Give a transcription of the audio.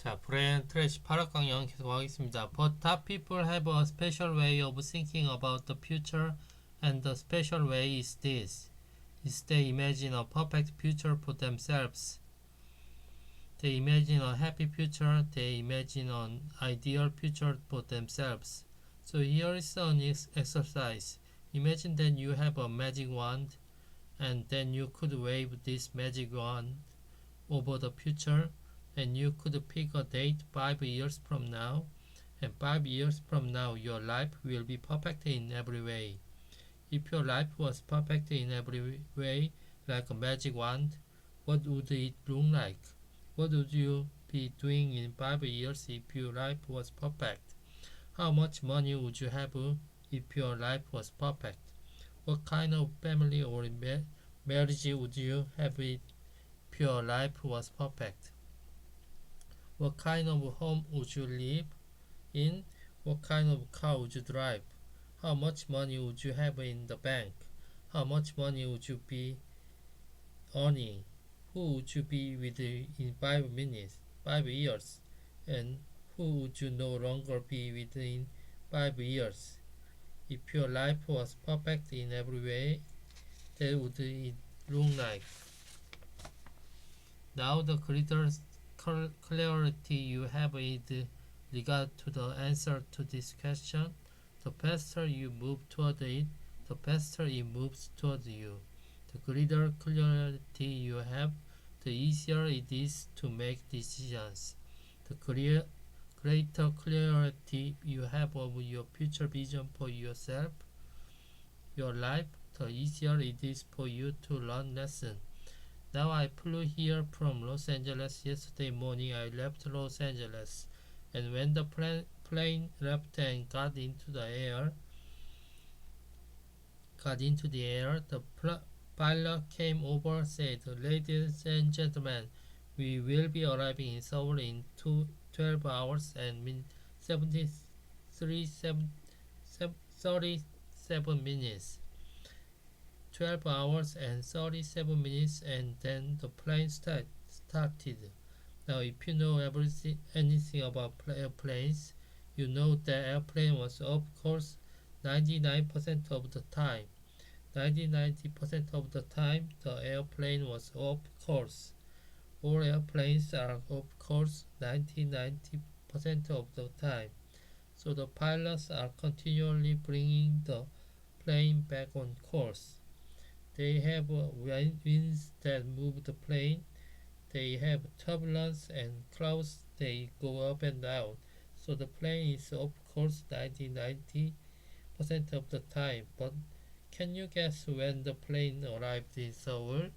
자, 브레인 트래시 8학 강연 계속하겠습니다. But top people have a special way of thinking about the future, and the special way is this: is they imagine a perfect future for themselves. They imagine a happy future. They imagine an ideal future for themselves. So here is an ex- exercise. Imagine that you have a magic wand, and then you could wave this magic wand over the future and you could pick a date five years from now, and five years from now, your life will be perfect in every way. If your life was perfect in every way, like a magic wand, what would it look like? What would you be doing in five years if your life was perfect? How much money would you have if your life was perfect? What kind of family or ma- marriage would you have if your life was perfect? What kind of home would you live in? What kind of car would you drive? How much money would you have in the bank? How much money would you be earning? Who would you be with in five minutes, five years? And who would you no longer be with in five years? If your life was perfect in every way, that would it look like? Now the greater cl- clarity you have with regard to the answer to this question, the faster you move toward it, the faster it moves toward you. The greater clarity you have, the easier it is to make decisions. The clear, greater clarity you have of your future vision for yourself, your life, the easier it is for you to learn lessons. Now I flew here from Los Angeles yesterday morning. I left Los Angeles, and when the pla- plane left and got into the air, got into the air, the pl- pilot came over, said, "Ladies and gentlemen, we will be arriving in Seoul in two, 12 hours and min 73 seven, sev- 37 minutes." 12 hours and 37 minutes and then the plane start, started. Now if you know everything anything about airplanes, you know that airplane was of course 99% of the time. 90-90% of the time the airplane was off course. All airplanes are of course 90-90% of the time. So the pilots are continually bringing the plane back on course. They have wind- winds that move the plane. They have turbulence and clouds. They go up and down. So the plane is of course 90 90 percent of the time. But can you guess when the plane arrived in Seoul?